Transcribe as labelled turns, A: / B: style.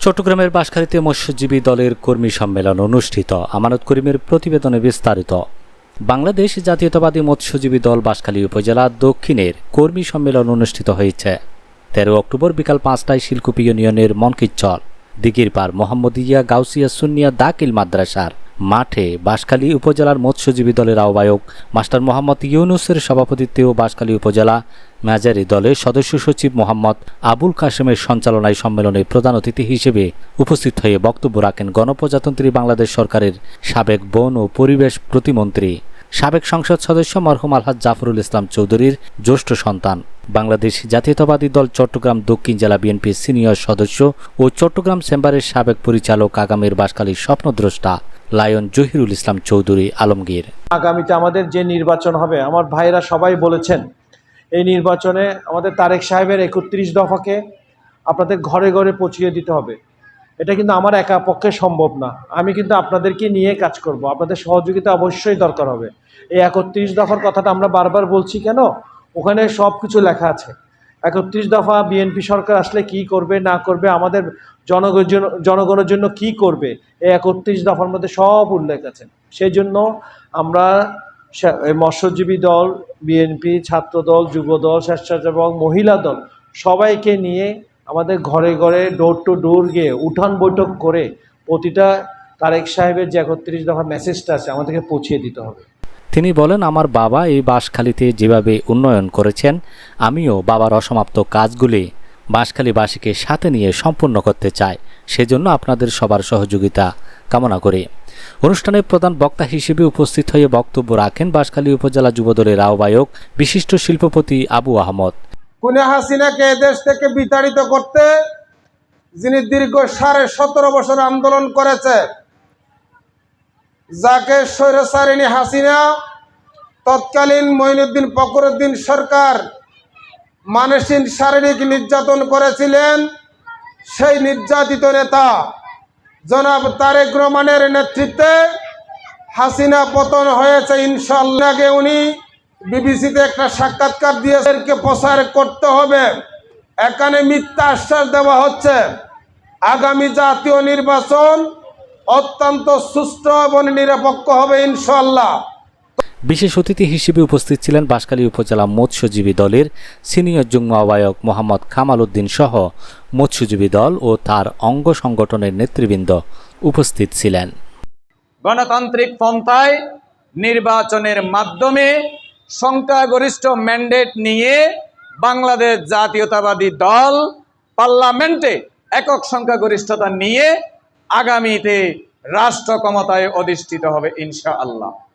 A: চট্টগ্রামের বাঁশখালীতে মৎস্যজীবী দলের কর্মী সম্মেলন অনুষ্ঠিত। আমানত করিমের প্রতিবেদনে বিস্তারিত। বাংলাদেশ জাতীয়তাবাদী মৎস্যজীবী দল বাঁশখালী উপজেলা দক্ষিণের কর্মী সম্মেলন অনুষ্ঠিত হয়েছে। তেরো অক্টোবর বিকাল পাঁচটায় শিলকুপি ইউনিয়নের মনকিচ্চল দিঘির পার মোহাম্মদিয়া গাউসিয়া সুনিয়া দাকিল মাদ্রাসার মাঠে বাঁশখালী উপজেলার মৎস্যজীবী দলের আহ্বায়ক মাস্টার মোহাম্মদ ইউনুসের সভাপতিত্বে ও বাঁশখালী উপজেলা মেজারি দলের সদস্য সচিব মোহাম্মদ আবুল কাশেমের সঞ্চালনায় সম্মেলনে প্রধান অতিথি হিসেবে উপস্থিত হয়ে বক্তব্য রাখেন গণপ্রজাতন্ত্রী বাংলাদেশ সরকারের সাবেক বন ও পরিবেশ প্রতিমন্ত্রী, সাবেক সংসদ সদস্য মরহুম আলহাজ জাফরুল ইসলাম চৌধুরীর জ্যেষ্ঠ সন্তান, বাংলাদেশ জাতীয়তাবাদী দল চট্টগ্রাম দক্ষিণ জেলা বিএনপির সিনিয়র সদস্য ও চট্টগ্রাম চেম্বারের সাবেক পরিচালক আগামীর বাসকালীর স্বপ্নদ্রষ্টা। লায়ন জহিরুল ইসলাম চৌধুরী আলমগীর।
B: আগামীতে আমাদের যে নির্বাচন হবে, আমার ভাইরা সবাই বলেছেন, এই নির্বাচনে আমাদের তারেক সাহেবের একত্রিশ দফাকে আপনাদের ঘরে ঘরে পৌঁছিয়ে দিতে হবে। এটা কিন্তু আমার একা পক্ষে সম্ভব না। আমি কিন্তু আপনাদেরকে নিয়ে কাজ করব। আপনাদের সহযোগিতা অবশ্যই দরকার হবে। এই একত্রিশ দফার কথাটা আমরা বারবার বলছি কেন? ওখানে সব কিছু লেখা আছে। একত্রিশ দফা বিএনপি সরকার আসলে কি করবে, না করবে, আমাদের জনগণের জন্য জনগণের জন্য কি করবে, এই একত্রিশ দফার মধ্যে সব উল্লেখ আছে। সেই জন্য আমরা মৎস্যজীবী দল, বিএনপি ছাত্র দল যুব দল স্বেচ্ছাসেবক, মহিলা দল, সবাইকে নিয়ে আমাদের ঘরে ঘরে ডোর টু ডোর গিয়ে উঠান বৈঠক করে প্রতিটা তারেক সাহেবের যে একত্রিশ দফা মেসেজটা আছে, আমাদেরকে পৌঁছিয়ে দিতে হবে।
A: তিনি বলেন, আমার বাবা এই বাঁশখালীতে যেভাবে উন্নয়ন করেছেন, আমিও বাবার অসমাপ্ত কাজগুলি বাঁশখালীবাসীকে সাথে নিয়ে সম্পূর্ণ করতে চাই। সেজন্য আপনাদের সবার সহযোগিতা কামনা করি। অনুষ্ঠানে প্রধান বক্তা হিসেবে উপস্থিত হয়ে বক্তব্য রাখেন বাঁশখালী উপজেলা যুবদলের আহ্বায়ক বিশিষ্ট শিল্পপতি আবু আহমদ।
C: কুনে হাসিনাকে এদেশ থেকে বিতাড়িত করতে, যিনি দীর্ঘ সাড়ে সতেরো বছর আন্দোলন করেছে যাকে স্বৈরচারিণী হাসিনা, তৎকালীন মঈনুদ্দিন ফখরুদ্দিন সরকার মানসিক শারীরিক নির্যাতন করেছিলেন, সেই নির্যাতিত নেতা জনাব তারেক রহমানের নেতৃত্বে হাসিনা পতন হয়েছে ইনশাল্লাহ আগে উনি বিবিসিতে একটা সাক্ষাৎকার দিয়েছেনকে প্রচার করতে হবে। এখানে মিথ্যা আশ্বাস দেওয়া হচ্ছে। আগামী জাতীয় নির্বাচন অত্যন্ত সুষ্ঠু এবং নিরপেক্ষ হবে ইনশাল্লাহ
A: বিশেষ অতিথি হিসেবে উপস্থিত ছিলেন বাঁশখালী উপজেলা মৎস্যজীবী দলের সিনিয়র যুগ্ম আহ্বায়ক মোহাম্মদ কামাল উদ্দিন সহ মৎস্যজীবী দল ও তার অঙ্গ সংগঠনের নেতৃবৃন্দ উপস্থিত ছিলেন।
D: গণতান্ত্রিক পন্থায় নির্বাচনের মাধ্যমে সংখ্যাগরিষ্ঠ ম্যান্ডেট নিয়ে বাংলাদেশ জাতীয়তাবাদী দল পার্লামেন্টে একক সংখ্যাগরিষ্ঠতা নিয়ে আগামীতে রাষ্ট্র ক্ষমতায় অধিষ্ঠিত হবে ইনশাআল্লাহ।